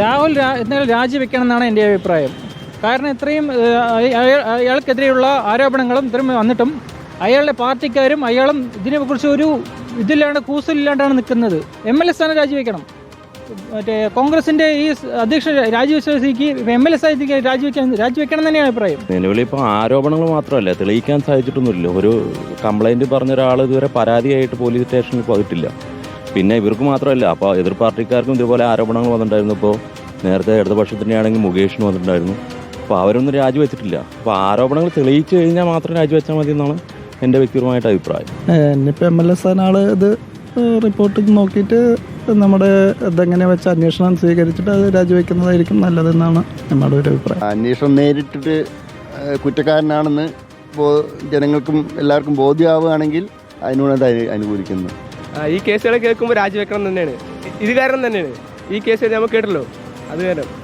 രാഹുൽ എന്തായാലും രാജിവെക്കണം എന്നാണ് എന്റെ അഭിപ്രായം. കാരണം ഇത്രയും അയാൾക്കെതിരെയുള്ള ആരോപണങ്ങളും ഇത്രയും വന്നിട്ടും അയാളുടെ പാർട്ടിക്കാരും അയാളും ഇതിനെക്കുറിച്ച് ഒരു ഇതില്ലാണ്ട് കൂസലില്ലാണ്ടാണ് നിൽക്കുന്നത്. എം എൽ എ സ്ഥാനം രാജിവെക്കണം. മറ്റേ കോൺഗ്രസിന്റെ ഈ അധ്യക്ഷ രാജിവെച്ച എം എൽ എ സ്ഥാനത്തേക്ക് രാജിവെക്കാൻ രാജിവെക്കണം തന്നെയാണ് അഭിപ്രായം. നിലവിൽ ഇപ്പോൾ ആരോപണങ്ങൾ മാത്രമല്ല തെളിയിക്കാൻ സാധിച്ചിട്ടൊന്നുമില്ല. ഒരു കംപ്ലൈന്റ് പറഞ്ഞ ഒരാൾ ഇതുവരെ പരാതിയായിട്ട് പോലീസ് സ്റ്റേഷനിൽ പോയിട്ടില്ല. പിന്നെ ഇവർക്ക് മാത്രമല്ല അപ്പോൾ എതിർ പാർട്ടിക്കാർക്കും ഇതുപോലെ ആരോപണങ്ങൾ വന്നിട്ടുണ്ടായിരുന്നു. ഇപ്പോൾ നേരത്തെ ഇടതുപക്ഷത്തിന്റെ ആണെങ്കിൽ മുകേഷിന് വന്നിട്ടുണ്ടായിരുന്നു. അപ്പോൾ അവരൊന്നും രാജിവെച്ചിട്ടില്ല. അപ്പോൾ ആരോപണങ്ങൾ തെളിയിച്ചു കഴിഞ്ഞാൽ മാത്രം രാജിവെച്ചാൽ മതി എന്നാണ് എന്റെ വ്യക്തിപരമായിട്ട് അഭിപ്രായം. എന്നിപ്പോൾ എം എൽ എ സ്ഥാനാൾ ഇത് റിപ്പോർട്ട് നോക്കിയിട്ട് നമ്മുടെ ഇതെങ്ങനെ വെച്ച അന്വേഷണം സ്വീകരിച്ചിട്ട് അത് രാജിവെക്കുന്നതായിരിക്കും നല്ലതെന്നാണ് നമ്മുടെ ഒരു അഭിപ്രായം. അന്വേഷണം നേരിട്ടിട്ട് കുറ്റക്കാരനാണെന്ന് ഇപ്പോൾ ജനങ്ങൾക്കും എല്ലാവർക്കും ബോധ്യമാവുകയാണെങ്കിൽ അതിനോട് അത് അനു- അനുകൂലിക്കുന്നു. ഈ കേസുകൾ കേൾക്കുമ്പോൾ രാജിവെക്കണം തന്നെയാണ്. ഇത് കാരണം തന്നെയാണ്. ഈ കേസ് നമ്മൾ കേട്ടല്ലോ. അത് കാരണം.